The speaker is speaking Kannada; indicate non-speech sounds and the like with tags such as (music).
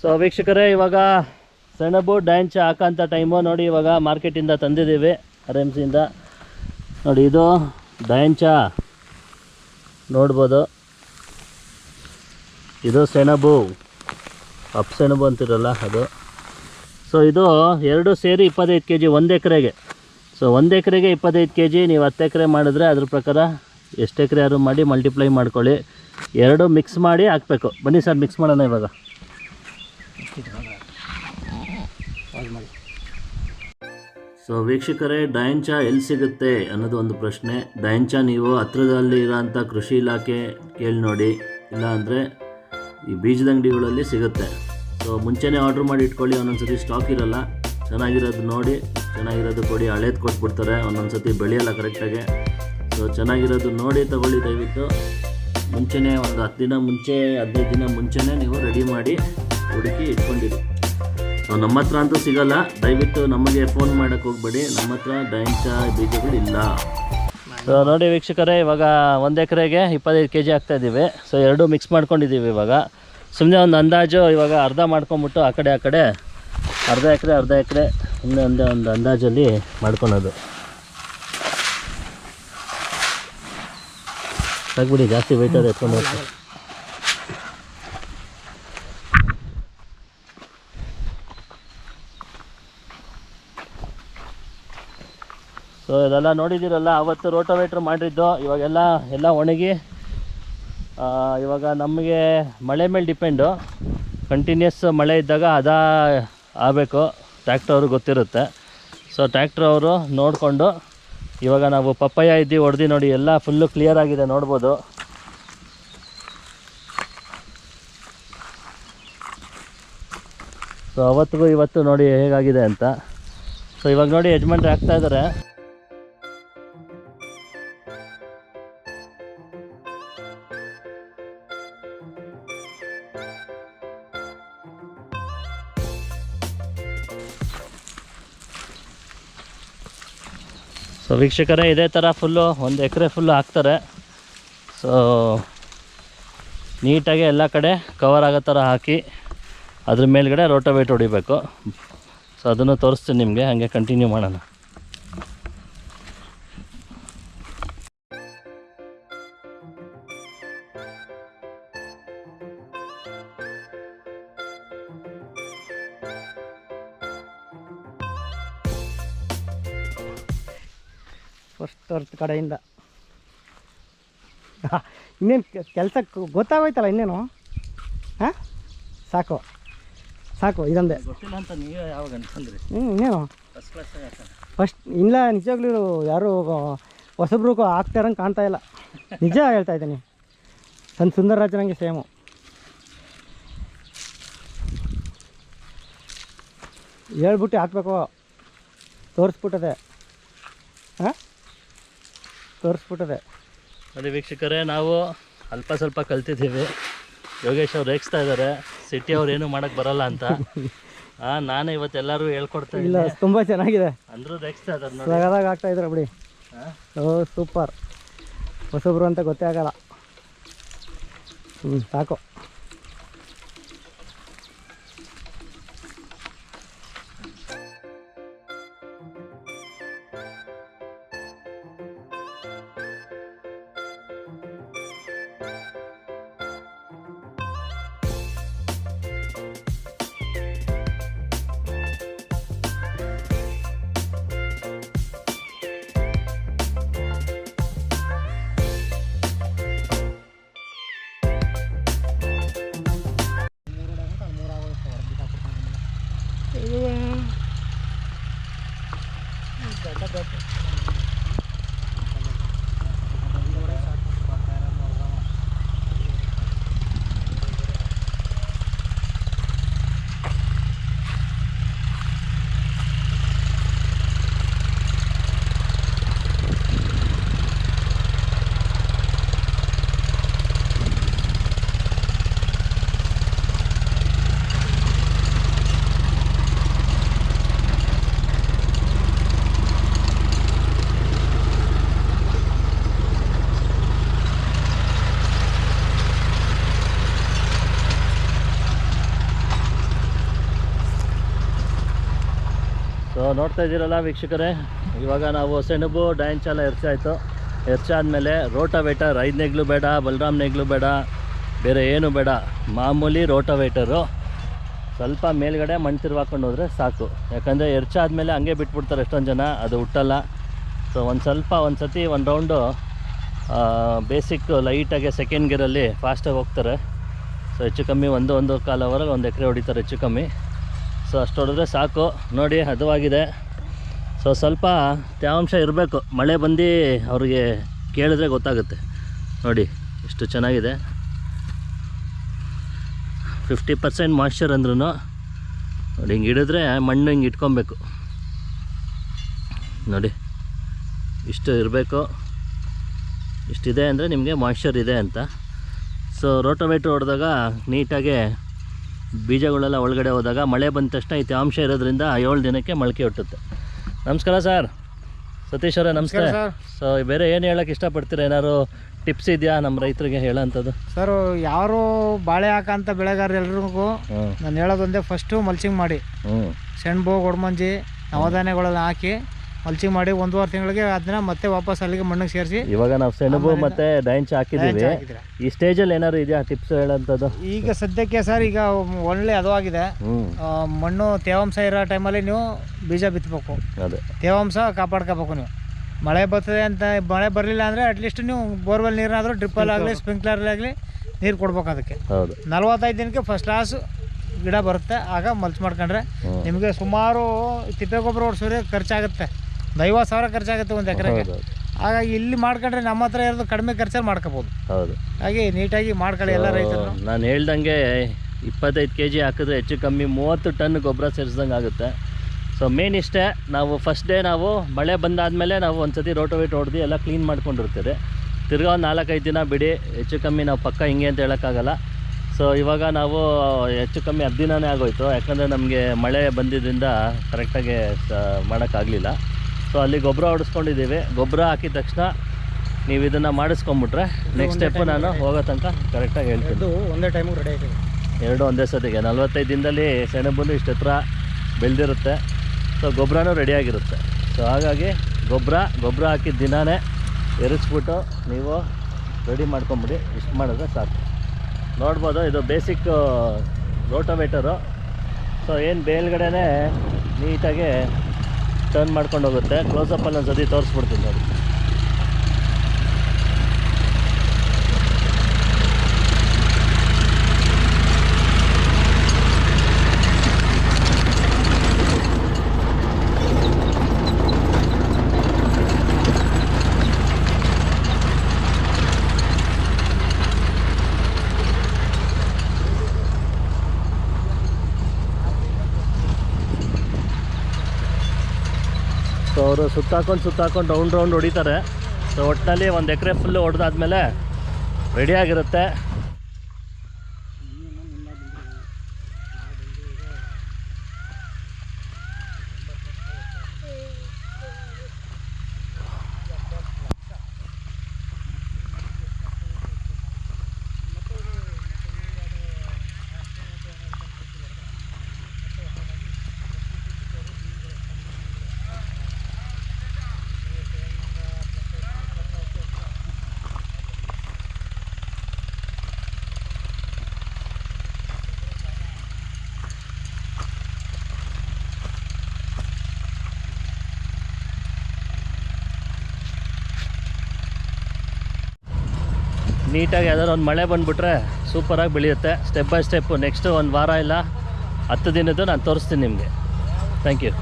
ಸೊ ವೀಕ್ಷಕರೇ, ಇವಾಗ ಸೆಣಬು, ಡ್ಯಾಂಚ ಹಾಕೋಂಥ ಟೈಮು ನೋಡಿ ಇವಾಗ ಮಾರ್ಕೆಟಿಂದ ತಂದಿದ್ದೀವಿ ಆರ್ ಎಂ ಸಿಯಿಂದ ನೋಡಿ, ಇದು ಡ್ಯಾಂಚ ನೋಡ್ಬೋದು. ಇದು ಸೆಣಬು ಅಪ್ ಸೆಣಬು ಅಂತಿರಲ್ಲ ಅದು. ಸೊ ಇದು ಎರಡು ಸೇರಿ ಇಪ್ಪತ್ತೈದು ಕೆ ಜಿ ಒಂದು ಎಕರೆಗೆ. ಸೊ ಒಂದು ಎಕರೆಗೆ ಇಪ್ಪತ್ತೈದು ಕೆ ಜಿ ನೀವು ಹತ್ತು ಎಕರೆ ಮಾಡಿದ್ರೆ ಅದ್ರ ಪ್ರಕಾರ ಎಷ್ಟು ಎಕರೆ ಯಾರು ಮಾಡಿ ಮಲ್ಟಿಪ್ಲೈ ಮಾಡ್ಕೊಳ್ಳಿ. ಎರಡು ಮಿಕ್ಸ್ ಮಾಡಿ ಹಾಕಬೇಕು. ಬನ್ನಿ ಸರ್ ಮಿಕ್ಸ್ ಮಾಡೋಣ ಇವಾಗ. ಸೊ ವೀಕ್ಷಕರೇ ಡಯಂಚಾ ಎಲ್ಲಿ ಸಿಗುತ್ತೆ ಅನ್ನೋದು ಒಂದು ಪ್ರಶ್ನೆ. ಡಯಂಚಾ ನೀವು ಹತ್ರದಲ್ಲಿ ಇರೋಂಥ ಕೃಷಿ ಇಲಾಖೆ ಕೇಳಿ ನೋಡಿ. ಇಲ್ಲ ಅಂದರೆ ಈ ಬೀಜದ ಅಂಗಡಿಗಳಲ್ಲಿ ಸಿಗುತ್ತೆ. ಸೊ ಮುಂಚೆನೇ ಆರ್ಡ್ರ್ ಮಾಡಿ ಇಟ್ಕೊಳ್ಳಿ ಒಂದೊಂದು ಸತಿ ಸ್ಟಾಕ್ ಇರೋಲ್ಲ. ಚೆನ್ನಾಗಿರೋದು ನೋಡಿ ಚೆನ್ನಾಗಿರೋದು ಕೊಡಿ ಹಳೇದು ಕೊಟ್ಬಿಡ್ತಾರೆ ಒಂದೊಂದು ಸತಿ ಬೆಳೆಯಲ್ಲ ಕರೆಕ್ಟಾಗಿ ಸೊ ಚೆನ್ನಾಗಿರೋದು ನೋಡಿ ತಗೊಳ್ಳಿ ದಯವಿಟ್ಟು. ಮುಂಚೆನೇ ಒಂದು ಹತ್ತು ದಿನ ಮುಂಚೆ ಹದಿನೈದು ದಿನ ಮುಂಚೆನೇ ನೀವು ರೆಡಿ ಮಾಡಿ. ಹುಡುಕಿ ಇಟ್ಕೊಂಡಿದೆ ಸೊ ನಮ್ಮ ಹತ್ರ ಅಂತೂ ಸಿಗಲ್ಲ. ದಯವಿಟ್ಟು ನಮಗೆ ಫೋನ್ ಮಾಡೋಕ್ಕೆ ಹೋಗ್ಬೇಡಿ. ನಮ್ಮ ಹತ್ರ ಬೀಜಗಳು ಇಲ್ಲ. ಸೊ ನೋಡಿ ವೀಕ್ಷಕರೇ, ಇವಾಗ ಒಂದು ಎಕರೆಗೆ ಇಪ್ಪತ್ತೈದು ಕೆ ಜಿ ಹಾಕ್ತಾಯಿದ್ದೀವಿ ಸೊ ಎರಡೂ ಮಿಕ್ಸ್ ಮಾಡ್ಕೊಂಡಿದ್ದೀವಿ ಇವಾಗ. ಸುಮ್ಮನೆ ಒಂದು ಅಂದಾಜು, ಇವಾಗ ಅರ್ಧ ಮಾಡ್ಕೊಂಬಿಟ್ಟು ಆ ಕಡೆ ಆ ಕಡೆ. ಅರ್ಧ ಎಕರೆ ಅರ್ಧ ಎಕರೆ. ಸುಮ್ಮನೆ ಒಂದೇ ಒಂದು ಅಂದಾಜಲ್ಲಿ ಮಾಡ್ಕೊಳೋದು. ಸಾಕ್ಬಿಡಿ ಜಾಸ್ತಿ ಬೈತಾರೆ ಎತ್ಕೊಂಡು ಹೋಗ್ತಾರೆ ಸೊ ಇದೆಲ್ಲ ನೋಡಿದ್ದೀರಲ್ಲ, ಅವತ್ತು ರೋಟೋವೇಟ್ರ್ ಮಾಡಿದ್ದು. ಇವಾಗೆಲ್ಲ, ಎಲ್ಲ ಒಣಗಿ ಇವಾಗ ನಮಗೆ ಮಳೆ ಮೇಲೆ ಡಿಪೆಂಡು. ಕಂಟಿನ್ಯೂಸ್ ಮಳೆ ಇದ್ದಾಗ ಅದ ಆಗಬೇಕು. ಟ್ಯಾಕ್ಟ್ರ್ ಅವ್ರಿಗೆ ಗೊತ್ತಿರುತ್ತೆ. ಸೊ ಅವರು ನೋಡಿಕೊಂಡು, ಇವಾಗ ನಾವು ಪಪ್ಪಾಯ ಇದ್ದು, ಹೊಡೆದು ನೋಡಿ, ಎಲ್ಲ ಫುಲ್ಲು ಕ್ಲಿಯರ್ ಆಗಿದೆ, ನೋಡ್ಬೋದು. ಸೊ ಅವತ್ತಿಗೂ ಇವತ್ತು ನೋಡಿ ಹೇಗಾಗಿದೆ ಅಂತ. ಸೊ ಇವಾಗ ನೋಡಿ ಯಜಮಾನ್ರು ಆಗ್ತಾ ಇದ್ದಾರೆ ಸೊ ವೀಕ್ಷಕರೇ, ಇದೇ ಥರ ಫುಲ್ಲು ಒಂದು ಎಕರೆ ಫುಲ್ಲು ಹಾಕ್ತಾರೆ. ಸೊ ನೀಟಾಗಿ ಎಲ್ಲ ಕಡೆ ಕವರ್ ಆಗೋ ಥರ ಹಾಕಿ ಅದ್ರ ಮೇಲ್ಗಡೆ ರೋಟೋವೇಟ್ ಹೊಡಿಬೇಕು. ಸೊ ಅದನ್ನು ತೋರಿಸ್ತೀನಿ ನಿಮಗೆ, ಹಾಗೆ ಕಂಟಿನ್ಯೂ ಮಾಡೋಣ. ಫಸ್ಟ್ ಅರ್ಥ ಕಡೆಯಿಂದ. ಇನ್ನೇನು ಕೆಲಸ ಗೊತ್ತಾಗೋಯ್ತಲ್ಲ ಇನ್ನೇನು? ಹಾಂ? ಸಾಕು. ಸಾಕು ಇದೊಂದೇ. ಗೊತ್ತಿಲ್ಲ ಅಂತ ನೀವೇ ಯಾವಾಗ ಅನ್ಕೊಂಡ್ರಿ? ಹ್ಞೂ ಇನ್ನೇನು? ಫಸ್ಟ್ ಇಲ್ಲ ನಿಜವಾಗ್ಲೂ ಯಾರು ಹೊಸಬ್ರು ಆಗ್ತಾರಂಗೆ ಕಾಣ್ತಾ ಇಲ್ಲ. ನಿಜ ಹೇಳ್ತಾ ಇದ್ದೀನಿ. ನನ್ನ ಸುಂದರರಾಜನಂಗೆ ಸೇಮು ಹೇಳ್ಬಿಟ್ಟು ಹಾಕ್ಬೇಕು. ತೋರಿಸ್ಬಿಟ್ಟದೆ. ಹಾಂ? ತೋರಿಸ್ಬಿಟ್ಟದೆ. ಅದೇ ವೀಕ್ಷಕರೇ ನಾವು ಅಲ್ಪ ಸ್ವಲ್ಪ ಕಲ್ತಿದ್ದೀವಿ. ಯೋಗೇಶ್ ಅವ್ರು ರೇಗಿಸ್ತಾ ಇದ್ದಾರೆ. ಸಿಟಿ ಅವ್ರು ಏನು ಮಾಡಕ್ ಬರಲ್ಲ ಅಂತ. (laughs) ಹಾ ನಾನೇ ಇವತ್ತು ಎಲ್ಲರೂ ಹೇಳ್ಕೊಡ್ತಾ ಇಲ್ಲ ತುಂಬಾ ಚೆನ್ನಾಗಿದೆ. ಅಂದರೂ ರೇಗಿಸ್ತಾ ಇದ್ದಾರೆ ನೋಡಿ. ಸಗದಾಗ ಆಗ್ತಾ ಇದ್ರ ಬಿಡಿ. Oh super. ಹೊಸಬ್ರು ಅಂತ ಗೊತ್ತೇ ಆಗಲ್ಲ. ಹ್ಞೂ ಸಾಕು. ಸೊ ನೋಡ್ತಾ ಇದ್ದೀರಲ್ಲ ವೀಕ್ಷಕರೇ? ಇವಾಗ ನಾವು ಸೆಣಬು ಡಯಾಂಚಾಲ ಎರ್ಚಾಯಿತು ಎರ್ಚಾದ್ಮೇಲೆ ರೋಟಾವೇಟರ್ ಐದು ನೆಗ್ಲು ಬೇಡ, ಬಲರಾಮ್ ನೆಗ್ಲು ಬೇಡ, ಬೇರೆ ಏನು ಬೇಡ. ಮಾಮೂಲಿ ರೋಟಾವೇಟರು. ಸ್ವಲ್ಪ ಮೇಲ್ಗಡೆ ಮಣ್ಣು ತಿರ್ವಾಕೊಂಡು ಹೋದರೆ ಸಾಕು. ಯಾಕಂದರೆ ಆದಮೇಲೆ ಹಂಗೆ ಬಿಟ್ಬಿಡ್ತಾರೆ ಎಷ್ಟೊಂದು ಜನ, ಅದು ಹುಟ್ಟಲ್ಲ. ಸೊ ಒಂದು ಸ್ವಲ್ಪ ಒಂದು ಸತಿ ಒಂದು ರೌಂಡು ಬೇಸಿಕ್ ಲೈಟಾಗೆ ಸೆಕೆಂಡ್ ಗೇರಲ್ಲಿ ಫಾಸ್ಟಾಗಿ ಹೋಗ್ತಾರೆ. ಸೊ ಹೆಚ್ಚು ಕಮ್ಮಿ ಒಂದು ಒಂದು ಕಾಲವರೆಗೆ ಒಂದು ಎಕರೆ ಹೊಡಿತಾರೆ ಹೆಚ್ಚು ಕಮ್ಮಿ. ಸೊ ಅಷ್ಟು ಹೊಡೆದ್ರೆ ಸಾಕು. ನೋಡಿ, ಹದವಾಗಿದೆ. ಸೊ ಸ್ವಲ್ಪ ತೇವಾಂಶ ಇರಬೇಕು. ಮಳೆ ಬಂದು ಅವ್ರಿಗೆ ಕೇಳಿದ್ರೆ ಗೊತ್ತಾಗುತ್ತೆ. ನೋಡಿ, ಎಷ್ಟು ಚೆನ್ನಾಗಿದೆ. ಫಿಫ್ಟಿ ಪರ್ಸೆಂಟ್ ಮಾಯ್ಶ್ಚರ್ ಅಂದ್ರೂ ನೋಡಿ, ಹಿಂಗೆ ಹಿಡಿದ್ರೆ ಮಣ್ಣು ಹಿಂಗೆ ಇಟ್ಕೊಬೇಕು. ನೋಡಿ, ಇಷ್ಟು ಇರಬೇಕು. ಇಷ್ಟಿದೆ ಅಂದರೆ ನಿಮಗೆ ಮಾಯ್ಶ್ಚರ್ ಇದೆ ಅಂತ. ಸೊ ರೋಟೋವೇಟ್ರ್ ಹೊಡೆದಾಗ ನೀಟಾಗಿ ಬೀಜಗಳೆಲ್ಲ ಒಳಗಡೆ ಹೋದಾಗ ಮಳೆ ಬಂದ ತಕ್ಷಣ ಈ ತೇವಾಂಶ ಇರೋದ್ರಿಂದ ಏಳು ದಿನಕ್ಕೆ ಮೊಳಕೆ ಹುಟ್ಟುತ್ತೆ. ನಮಸ್ಕಾರ ಸರ್. ಸತೀಶ್ ಅವರೇ ನಮಸ್ಕಾರ ಸೊ ಬೇರೆ ಏನು ಹೇಳೋಕ್ಕೆ ಇಷ್ಟಪಡ್ತೀರಾ? ಏನಾದ್ರು ಟಿಪ್ಸ್ ಇದೆಯಾ ನಮ್ಮ ರೈತರಿಗೆ ಹೇಳೋಂಥದ್ದು ಸರ್ ಯಾರು ಬಾಳೆ ಹಾಕಂತ ಬೆಳೆಗಾರ ಎಲ್ರಿಗೂ ನಾನು ಹೇಳೋದೊಂದೇ ಫಸ್ಟು ಮಲ್ಚಿಂಗ್ ಮಾಡಿ. ಸೆಣ್ಬು ಸೆಣಬು ಗೊಡ್ಮಂಜಿ ನವಧಾನ್ಯಗಳೆಲ್ಲ ಹಾಕಿ ಮಲ್ಚಿಂಗ್ ಮಾಡಿ ಒಂದೂವರೆ ತಿಂಗಳಿಗೆ ಅದನ್ನ ಮತ್ತೆ ವಾಪಸ್ ಅಲ್ಲಿಗೆ ಮಣ್ಣಿಗೆ ಸೇರಿಸಿ ಇವಾಗ ನಾವು ಸೆಣಬು ಮತ್ತೆ ಡೈಂಚ್ ಹಾಕಿದ್ದೀವಿ. ಈ ಸ್ಟೇಜಲ್ಲಿ ಏನಾದ್ರು ಇದೆಯಾ ಟಿಪ್ಸ್ ಹೇಳೋಂಥದ್ದು? ಈಗ ಸದ್ಯಕ್ಕೆ ಸರ್ ಈಗ ಒಳ್ಳೆ ಅದು ಆಗಿದೆ. ಮಣ್ಣು ತೇವಾಂಶ ಇರೋ ಟೈಮಲ್ಲಿ ನೀವು ಬೀಜ ಬಿತ್ತಬೇಕು ಅದೇ. ತೇವಾಂಶ ಕಾಪಾಡ್ಕೋಬೇಕು ನೀವು. ಮಳೆ ಬರ್ತದೆ ಅಂತ ಮಳೆ ಬರಲಿಲ್ಲ ಅಂದರೆ ಅಟ್ಲೀಸ್ಟ್ ನೀವು ಬೋರ್ವೆಲ್ ನೀರಾದರೂ ಡ್ರಿಪ್ಪಲ್ಲಾಗಲಿ ಸ್ಪ್ರಿಂಕ್ಲರ್ಲಾಗಲಿ ನೀರು ಕೊಡ್ಬೇಕು ಅದಕ್ಕೆ. ಹೌದು. ನಲ್ವತ್ತೈದು ದಿನಕ್ಕೆ ಫಸ್ಟ್ ಕ್ಲಾಸ್ ಗಿಡ ಬರುತ್ತೆ. ಆಗ ಮಲ್ಚ್ ಮಾಡ್ಕೊಂಡ್ರೆ ನಿಮಗೆ ಸುಮಾರು ತಿಪ್ಪೆ ಗೊಬ್ಬರ ಓಡಿಸೋರಿಗೆ ಖರ್ಚಾಗುತ್ತೆ. ಒಂದು ಐವತ್ತು ಸಾವಿರ ಖರ್ಚಾಗುತ್ತೆ ಒಂದು ಎಕರೆಗೆ. ಹೌದು ಹಾಗಾಗಿ ಇಲ್ಲಿ ಮಾಡ್ಕೊಂಡ್ರೆ ನಮ್ಮ ಹತ್ರ ಇರೋದು ಕಡಿಮೆ ಖರ್ಚಲ್ಲಿ ಮಾಡ್ಕೋಬೋದು. ಹೌದು. ಹಾಗೆ ನೀಟಾಗಿ ಮಾಡ್ಕೊಳ್ಳಿ ಎಲ್ಲ ರೈತರು. ನಾನು ಹೇಳ್ದಂಗೆ ಇಪ್ಪತ್ತೈದು ಕೆ ಜಿ ಹಾಕಿದ್ರೆ ಹೆಚ್ಚು ಕಮ್ಮಿ ಮೂವತ್ತು ಟನ್ ಗೊಬ್ಬರ ಸೇರಿಸ್ದಂಗೆ ಆಗುತ್ತೆ. ಸೊ ಮೇನ್ ಇಷ್ಟೇ ನಾವು ಫಸ್ಟ್ ಡೇ ನಾವು ಮಳೆ ಬಂದಾದಮೇಲೆ ನಾವು ಒಂದು ಸತಿ ರೋಟೋವೇಟ್ ಹೊಡೆದು ಎಲ್ಲ ಕ್ಲೀನ್ ಮಾಡ್ಕೊಂಡಿರ್ತೀವಿ ತಿರ್ಗಾ ಒಂದು ನಾಲ್ಕೈದು ದಿನ ಬಿಡಿ ಹೆಚ್ಚು ಕಮ್ಮಿ ನಾವು ಪಕ್ಕ ಹಿಂಗೆ ಅಂತ ಹೇಳೋಕ್ಕಾಗಲ್ಲ. ಸೊ ಇವಾಗ ನಾವು ಹೆಚ್ಚು ಕಮ್ಮಿ ಹತ್ತು ದಿನನೇ ಆಗೋಯ್ತು. ಯಾಕಂದರೆ ನಮಗೆ ಮಳೆ ಬಂದಿದ್ದರಿಂದ ಕರೆಕ್ಟಾಗಿ ಮಾಡೋಕ್ಕಾಗಲಿಲ್ಲ. ಸೊ ಅಲ್ಲಿ ಗೊಬ್ಬರ ಹೊಡಿಸ್ಕೊಂಡಿದ್ದೀವಿ. ಗೊಬ್ಬರ ಹಾಕಿದ ತಕ್ಷಣ ನೀವು ಇದನ್ನು ಮಾಡಿಸ್ಕೊಂಬಿಟ್ರೆ ನೆಕ್ಸ್ಟ್ ಸ್ಟೆಪ್ ನಾನು ಹೋಗೋ ತನಕ ಕರೆಕ್ಟಾಗಿ ಹೇಳ್ತೀನಿ. ಒಂದೇ ಟೈಮಿಗೆ ರೆಡಿ ಆಯ್ತು ಎರಡು ಒಂದೇ ಸತಿಗೆ. ನಲ್ವತ್ತೈದು ದಿನದಲ್ಲಿ ಸೆಣಬನ್ನು ಇಷ್ಟು ಹತ್ರ ಬೆಳೆದಿರುತ್ತೆ. ಸೊ ಗೊಬ್ಬರನೂ ರೆಡಿಯಾಗಿರುತ್ತೆ ಸೊ ಹಾಗಾಗಿ ಗೊಬ್ಬರ ಗೊಬ್ಬರ ಹಾಕಿದ ದಿನಾನೇ ಎರಚ್ಬಿಟ್ಟು ನೀವು ರೆಡಿ ಮಾಡ್ಕೊಂಬಿಡಿ. ಇಷ್ಟು ಮಾಡಿದ್ರೆ ಸಾಕು. ನೋಡ್ಬೋದು ಇದು ಬೇಸಿಕ್ ರೋಟೋವೇಟರು ಸೊ ಏನು ಮೇಲ್ಗಡೆನೇ ನೀಟಾಗಿ ಟರ್ನ್ ಮಾಡ್ಕೊಂಡು ಹೋಗುತ್ತೆ. ಕ್ಲೋಸಪ್ಪಲ್ಲಿ ಒಂದು ಸತಿ ತೋರಿಸ್ಬಿಡ್ತೀನಿ ನೋಡಿ. ಅವರು ಸುತ್ತಾಕೊಂಡು ಸುತ್ತಾಕೊಂಡು ರೌಂಡ್ ರೌಂಡ್ ಹೊಡಿತಾರೆ. ಸೊ ಒಟ್ಟಿನಲ್ಲಿ ಒಂದು ಎಕರೆ ಫುಲ್ಲು ಹೊಡೆದಾದ್ಮೇಲೆ ರೆಡಿಯಾಗಿರುತ್ತೆ ನೀಟಾಗಿ ಯಾವ್ದಾದ್ರು ಒಂದು ಮಳೆ ಬಂದುಬಿಟ್ರೆ ಸೂಪರಾಗಿ ಬೆಳೆಯುತ್ತೆ. ಸ್ಟೆಪ್ ಬೈ ಸ್ಟೆಪ್ಪು ನೆಕ್ಸ್ಟು ಒಂದು ವಾರ ಇಲ್ಲ, ಹತ್ತು ದಿನದ್ದು ನಾನು ತೋರಿಸ್ತೀನಿ ನಿಮಗೆ. Thank you